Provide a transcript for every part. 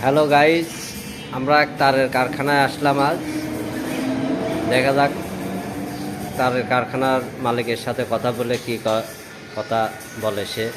Hello guys আমরা এক তারের কারখানায় আসলাম আজ। দেখা যাক তারের কারখানার মালিকের সাথে কথা বলে কি ক- কথা বলে সে।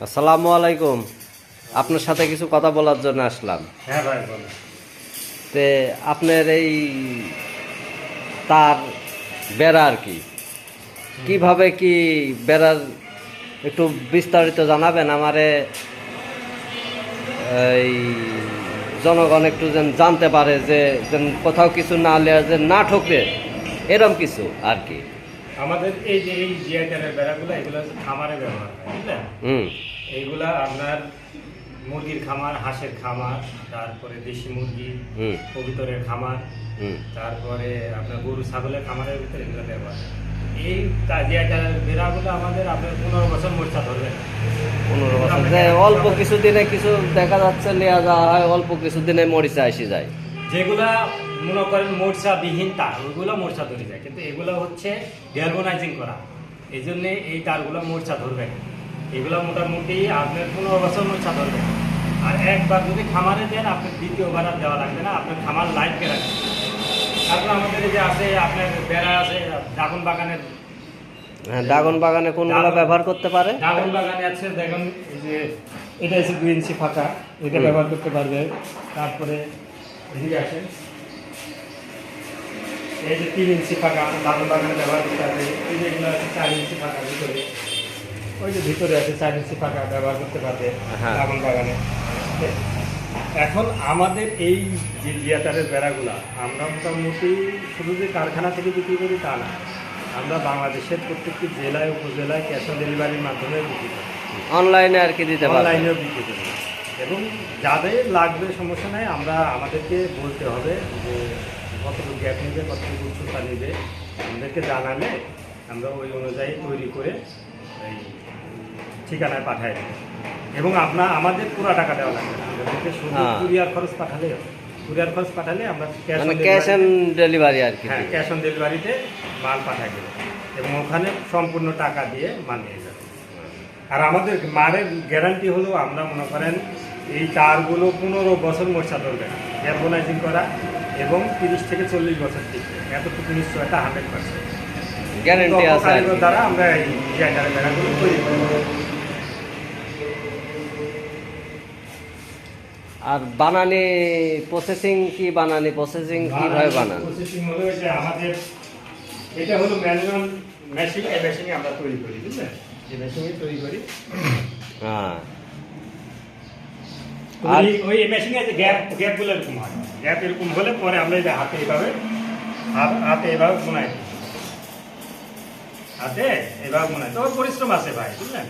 আসসালামু আলাইকুম। আপনার সাথে কিছু কথা বলার জন্য আসলাম। হ্যাঁ ভাই তে আপনার এই তার বেড়া আর কি কীভাবে কি বেড়ার একটু বিস্তারিত জানাবেন? আমারে এই জনগণ একটু যেন জানতে পারে যে যেন কোথাও কিছু না লেয়া যে না ঠকে এরম কিছু আর কি। আমাদের এই যে এই জিআইটারের বেড়াগুলো এগুলো হচ্ছে খামারে ব্যবহার হয় বুঝলেন এইগুলা আপনার মুরগির খামার হাঁসের খামার তারপরে দেশি মুরগি কবিতরের খামার হুম। তারপরে আপনার গরু ছাগলের খামারের ভিতরে এগুলো ব্যবহার। এই বেড়াগুলো আমাদের আপনার পনেরো বছর মোর্চা ধরবে পনেরো বছর। অল্প কিছু দিনে কিছু দেখা যাচ্ছে নেওয়া যাওয়া হয় অল্প মরিচা এসে যায়। যেগুলা মনে করেন মোর্চা বিহীন তার ওইগুলো মোর্চা ধরে যায়। কিন্তু এগুলো হচ্ছে গ্যালভানাইজিং করা। এই জন্যে এই তারগুলো মোর্চা ধরবে না। এগুলো মোটামুটি আপনার পনেরো বছর মোর্চা ধরবে না। আর একবার যদি খামারে দেন আপনার দ্বিতীয়বার আর দেওয়া লাগবে না আপনার খামার লাইফকে রাখবে। তারপর আমাদের যে আছে আপনার বেড়া আছে ড্রাগন বাগানের হ্যাঁ ড্রাগন বাগানে কোনগুলো ব্যবহার করতে পারে? ড্রাগন বাগানে আছে দেখুন এই যে এটা ইঞ্চি ফাঁকা এটা ব্যবহার করতে পারবে। তারপরে এদিকে আসেন। এই যে তিন ইঞ্চি ফাঁকা ড্রাগন বাগানে ব্যবহার করতে পারবে এই যে এগুলো আছে চার ইঞ্চি ফাঁকা ভিতরে। ওই যে ভিতরে আছে চার ইঞ্চি ফাঁকা ব্যবহার করতে পারবে হ্যাঁ। বাগানে এখন আমাদের এই যে জিয়াটারের বেড়াগুলা আমরা মোটামুটি শুধু যে কারখানা থেকে বিক্রি করি তা না আমরা বাংলাদেশের প্রত্যেকটি জেলায় উপজেলায় ক্যাশ অন ডেলিভারির মাধ্যমে বিক্রি করি। অনলাইনে আর কি দিতে অনলাইনেও বিক্রি করি। এবং যাদের লাগবে সমস্যা নেই আমরা আমাদেরকে বলতে হবে যে কতটুকু গ্যাপ নেবে কতটুকু উচ্চতা নেবে আমাদেরকে জানালে আমরা ওই অনুযায়ী তৈরি করে এই ঠিকানায় পাঠাই দেবো। এবং আপনার আমাদের পুরো টাকা দেওয়া লাগবে না। আমাদেরকে শুধু হ্যাঁ। কুরিয়ার খরচ পাঠালে কুরিয়ার খরচ পাঠালে আমরা ক্যাশ ক্যাশ অন ডেলিভারি আর কি। হ্যাঁ ক্যাশ অন ডেলিভারিতে মাল পাঠাই দেবো। এবং ওখানে সম্পূর্ণ টাকা দিয়ে মাল নিয়ে যাবে। আর আমাদের মারের গ্যারান্টি হলো আমরা মনে করেন এই তারগুলো পনেরো বছর মোর্চা ধরবে গ্যারবোনাইজিং করা এবং তিরিশ থেকে চল্লিশ বছর টিকবে। এতটুকু নিশ্চয়তা হান্ড্রেড পার্সেন্ট গ্যারান্টি আছে। দ্বারা আমরা এই জায়গার বেড়াগুলো তৈরি আর বানানি প্রসেসিং কি বানানি? প্রসেসিং কীভাবে বানান? প্রসেসিং হলো যে আমাদের এটা হলো ম্যানুয়াল মেশিন এই মেশিনে আমরা তৈরি করি বুঝলেন এই মেশিনে তৈরি করি। হ্যাঁ। আর- ওই ওই মেশিনে যে গ্যাপ গ্যাপগুলো এরকম হয়। গ্যাপ এরকম হলে পরে আমরা এই হাতে এভাবে হাত এভাবে বোনাই দিই। হাতে এভাবে বোনাই পরিশ্রম আছে ভাই বুঝলেন?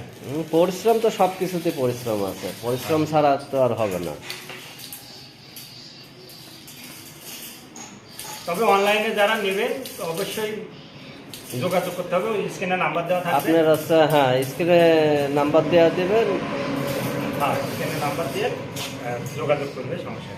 পরিশ্রম তো সব কিছুতে পরিশ্রম আছে। পরিশ্রম ছাড়া তো আর হবে না। তবে অনলাইনে যারা নেবেন তো অবশ্যই যোগাযোগ করতে হবে। স্ক্রিনে নাম্বার দেওয়া থাকবে। আপনার হ্যাঁ স্ক্রিনে নাম্বার দেওয়া দেবেন। হ্যাঁ স্ক্রিনে নাম্বার দিয়ে যোগাযোগ করবে সমস্যা